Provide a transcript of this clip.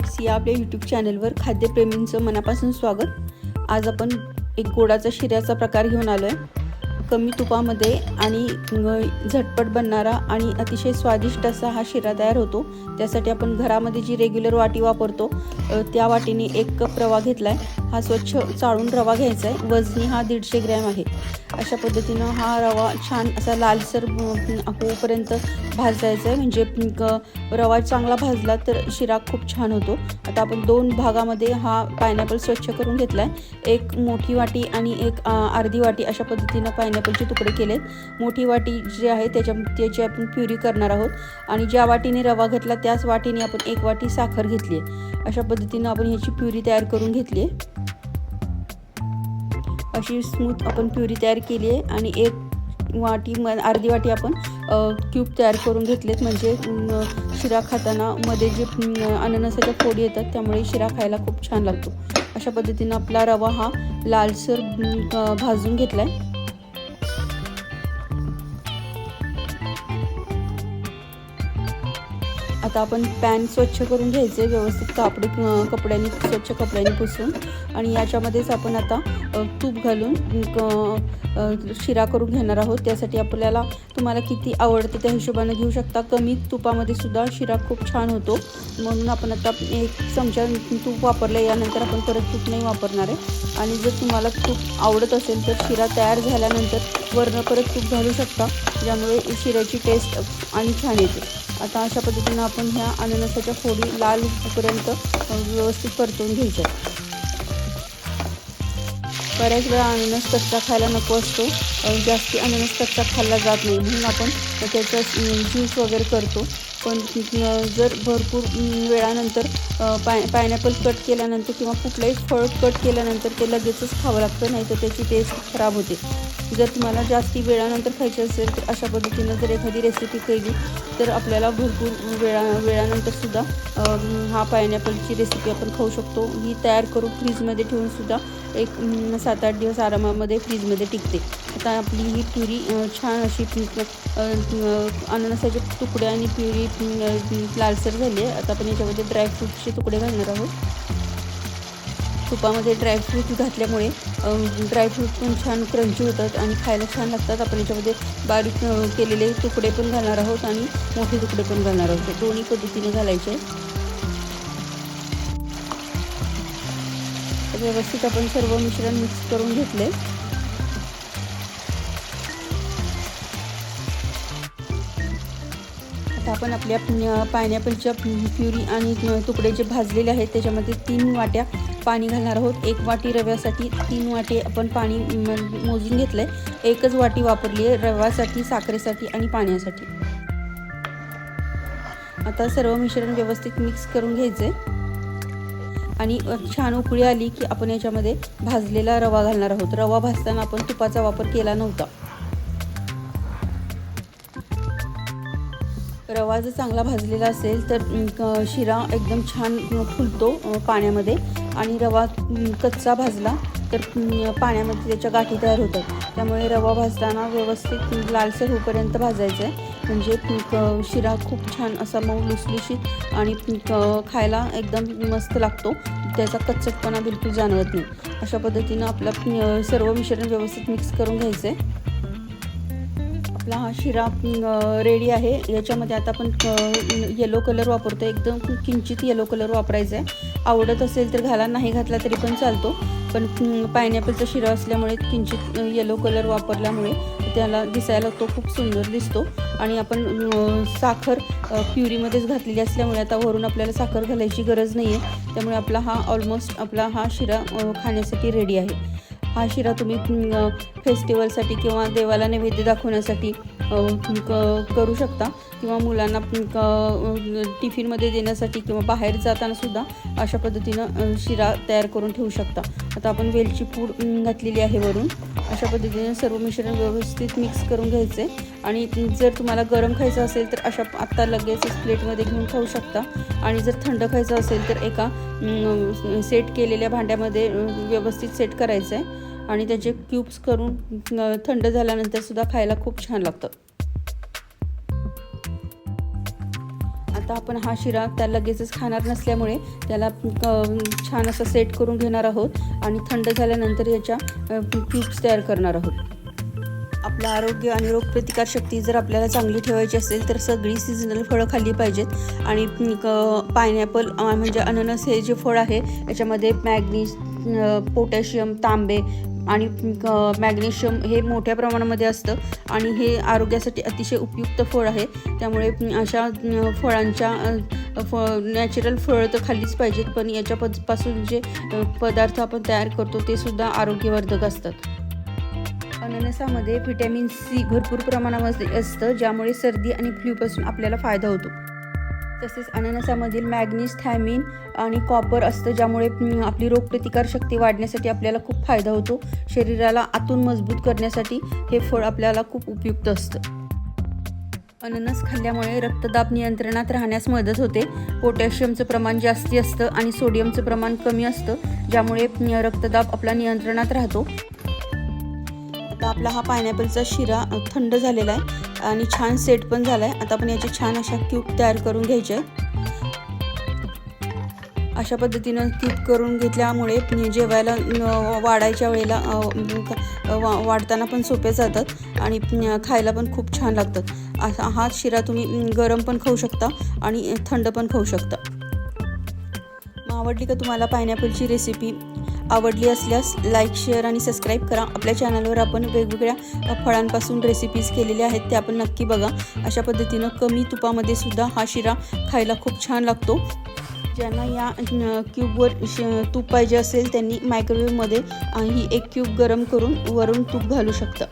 Bites या आपल्या YouTube चॅनलवर खाद्यप्रेमींचं मनापासून स्वागत. आज आपण एक गोडाचा शिऱ्याचा प्रकार घेऊन आलो आहे कमी तुपामध्ये आणि झटपट बनणारा आणि अतिशय स्वादिष्ट असा हा शिरा तयार होतो. त्यासाठी आपण घरामध्ये जी रेग्युलर वाटी वापरतो त्या वाटीने एक कप रवा घेतला आहे हा स्वच्छ चाळून रवा घ्यायचा आहे. वजनी हा दीडशे ग्रॅम आहे. अशा पद्धतीनं हा रवा छान असा लालसर होऊपर्यंत भाजायचा आहे. म्हणजे रवा चांगला भाजला तर शिरा खूप छान होतो. आता आपण दोन भागामध्ये हा पायनॅपल स्वच्छ करून घेतला आहे एक मोठी वाटी आणि एक अर्धी वाटी अशा पद्धतीनं पायनॅपलचे तुकडे केलेत. मोठी वाटी जी आहे त्याच्या त्याची आपण प्युरी करणार आहोत. आणि ज्या वाटीने रवा घेतला त्याच वाटीने आपण एक वाटी साखर घेतली आहे. अशा पद्धतीनं आपण ह्याची प्युरी तयार करून घेतली आहे. अशी स्मूथ आपण प्युरी तयार केली आहे आणि एक वाटी म अर्धी वाटी आपण क्यूब तयार करून घेतलेत. म्हणजे शिरा खाताना मध्ये जे अननसाच्या फोडी येतात त्यामुळे शिरा खायला खूप छान लागतो. अशा पद्धतीनं आपला रवा हा लालसर भाजून घेतला आहे आता आपण पॅन स्वच्छ करून घ्यायचे व्यवस्थित कापडी कपड्यांनी स्वच्छ कपड्यांनी पुसून. आणि याच्यामध्येच आपण आता तूप घालून शिरा करून घेणार आहोत. त्यासाठी आपल्याला तुम्हाला किती आवडतं त्या हिशोबाने घेऊ शकता. कमी तुपामध्ये सुद्धा शिरा खूप छान होतो. म्हणून आपण आता एक चमचा तूप वापरलं यानंतर आपण परत तूप नाही वापरणार आहे. आणि जर तुम्हाला तूप आवडत असेल तर शिरा तयार झाल्यानंतर वरनं परत तूप घालू शकता. ज्यामुळे शिऱ्याची टेस्ट आणि छान येते. आता अशा पद्धतीनं आपण ह्या अननसाच्या फोडी लाल होईपर्यंत व्यवस्थित परतून घ्यायच्या. बऱ्याच वेळा अननस कच्चा खायला नको असतो. जास्ती अननस कच्चा खाल्ला जात नाही. म्हणून आपण त्याचा ज्यूस वगैरे करतो. पण जर भरपूर वेळानंतर पाय पायनॅपल कट केल्यानंतर किंवा कुठलंही फळ कट केल्यानंतर ते लगेचच खावं लागतं नाही तर त्याची टेस्ट खराब होते. जर तुम्हाला जास्ती वेळानंतर खायची असेल तर अशा पद्धतीनं जर एखादी रेसिपी केली तर आपल्याला भरपूर वेळा वेळानंतरसुद्धा हा पायनॅपलची रेसिपी आपण खाऊ शकतो. ही तयार करून फ्रीजमध्ये ठेवूनसुद्धा एक सात आठ दिवस आरामामध्ये फ्रीजमध्ये टिकते. आता आपली ही प्युरी छान अशी अननसाचे तुकडे आणि प्युरी लालसर झाली आहे. आता आपण याच्यामध्ये ड्रायफ्रूटचे तुकडे घालणार आहोत. तुपामध्ये ड्रायफ्रूट घातल्यामुळे ड्रायफ्रूट पण छान क्रंची होतात आणि खायला छान लागतात. आपण याच्यामध्ये बारीक केलेले तुकडे पण घालणार आहोत आणि मोठे तुकडे पण घालणार आहोत. दोन्ही पद्धतीने घालायचे. व्यवस्थित आपण सर्व मिश्रण मिक्स करून घेतले आता आपण आपल्या पायनॅपलच्या प्युरी आणि तुकडे जे भाजलेले आहेत त्याच्यामध्ये तीन वाट्या पाणी घालणार आहोत. एक वाटी रव्यासाठी तीन वाटी आपण पाणी मोजून घेतलं आहे एकच वाटी वापरली आहे रव्यासाठी साखरेसाठी आणि पाण्यासाठी. आता सर्व मिश्रण व्यवस्थित मिक्स करून घ्यायचं आहे आणि छान उकळी आली की आपण याच्यामध्ये भाजलेला रवा घालणार आहोत. रवा भाजताना आपण तुपाचा वापर केला नव्हता. रवा जर चांगला भाजलेला असेल तर शिरा एकदम छान फुलतो पाण्यामध्ये. आणि रवा कच्चा भाजला तर पाण्यामध्ये त्याच्या गाठी तयार होतात. त्यामुळे रवा भाजताना व्यवस्थित लालसर होईपर्यंत भाजायचं आहे म्हणजे शिरा खूप छान असा मऊ लुसलुशीत आणि खायला एकदम मस्त लागतो. त्याचा कच्चटपणा बिलकुल जाणवत नाही. अशा पद्धतीनं आपलं सर्व मिश्रण व्यवस्थित मिक्स करून घ्यायचं आहे आपला हा शिरा रेडी आहे. याच्यामध्ये आता आपण येलो कलर वापरतो एकदम किंचित येलो कलर वापरायचा आहे. आवडत असेल तर घाला नाही घातला तरी पण चालतो. पण पायनॅपलचा शिरा असल्यामुळे किंचित येलो कलर वापरल्यामुळे त्याला दिसायला तो खूप सुंदर दिसतो. आणि आपण साखर प्युरीमध्येच घातलेली असल्यामुळे आता वरून आपल्याला साखर घालायची गरज नाही आहे त्यामुळे आपला हा ऑलमोस्ट आपला हा शिरा खाण्यासाठी रेडी आहे. हा शिरा तुम्ही फेस्टिवलसाठी किंवा देवाला नैवेद्य दाखवण्यासाठी क- करू शकता. किंवा मुलांना क- टिफिनमध्ये देण्यासाठी किंवा बाहेर जाताना सुद्धा अशा पद्धतीनं शिरा तयार करून ठेवू शकता. आता आपण वेलची पूड घातलेली आहे वरून. अशा पद्धतीने सर्व मिश्रण व्यवस्थित मिक्स करून घ्यायचे. आणि जर तुम्हाला गरम खायचं असेल तर अशा आत्ता लगेचच प्लेटमध्ये घेऊन खाऊ शकता. आणि जर थंड खायचं असेल तर एका सेट केलेल्या भांड्यामध्ये व्यवस्थित सेट करायचं आहे आणि त्याचे क्यूब्स करून थंड झाल्यानंतर सुद्धा खायला खूप छान लागतं. आता आपण हा शिरा त्या लगेचच खाणार नसल्यामुळे त्याला छान असं सेट करून घेणार आहोत आणि थंड झाल्यानंतर याच्या क्यूब्स तयार करणार आहोत. आपलं आरोग्य आणि रोगप्रतिकार शक्ती जर आपल्याला चांगली ठेवायची असेल तर सगळी सीझनल फळं खाल्ली पाहिजेत. आणि पायनॅपल म्हणजे अननस हे जे फळ आहे याच्यामध्ये मॅग्नीज पोटॅशियम तांबे आणि मॅग्नेशियम हे मोठ्या प्रमाणामध्ये असतं आणि हे आरोग्यासाठी अतिशय उपयुक्त फळ आहे. त्यामुळे अशा फळांच्या फ नॅचरल फळं तर खाल्लीच पाहिजेत पण याच्या पदपासून जे पदार्थ आपण तयार करतो ते सुद्धा आरोग्यवर्धक असतात. अननसामध्ये व्हिटॅमिन सी भरपूर प्रमाणामध्ये असतं ज्यामुळे सर्दी आणि फ्ल्यूपासून आपल्याला फायदा होतो. तसेच अननसामधील मॅग्नीज थॅमिन आणि कॉपर असतं ज्यामुळे आपली रोगप्रतिकार शक्ती वाढण्यासाठी आपल्याला खूप फायदा होतो. शरीराला आतून मजबूत करण्यासाठी हे फळ आपल्याला खूप उपयुक्त असतं. अननस खाल्ल्यामुळे रक्तदाब नियंत्रणात राहण्यास मदत होते. पोटॅशियमचं प्रमाण जास्ती असतं आणि सोडियमचं प्रमाण कमी असतं ज्यामुळे रक्तदाब आपला नियंत्रणात राहतो. आता आपला हा पायनॅपलचा शिरा थंड झालेला आहे. आणि छान सेट पण झाला आहे आता आपण याचे छान अशा क्यूब तयार करून घ्यायचे. अशा पद्धतीनं क्यूब करून घेतल्यामुळे जेवायला वाढायच्या वेळेला वा- वाढताना पण सोपे जातात आणि खायला पण खूप छान लागतात. असा हा शिरा तुम्ही गरम पण खाऊ शकता आणि थंड पण खाऊ शकता. आवडली का तुम्हाला पायनॅपलची रेसिपी आवडली असल्यास लाईक शेअर आणि सबस्क्राईब करा. आपल्या चॅनलवर आपण वेगवेगळ्या फळांपासून रेसिपीज केलेल्या आहेत ते आपण नक्की बघा. अशा पद्धतीनं कमी तुपामध्ये सुद्धा हा शिरा खायला खूप छान लागतो. ज्यांना या क्यूबवर श तूप पाहिजे असेल त्यांनी मायक्रोवेव्हमध्ये ही एक क्यूब गरम करून वरून तूप घालू शकता.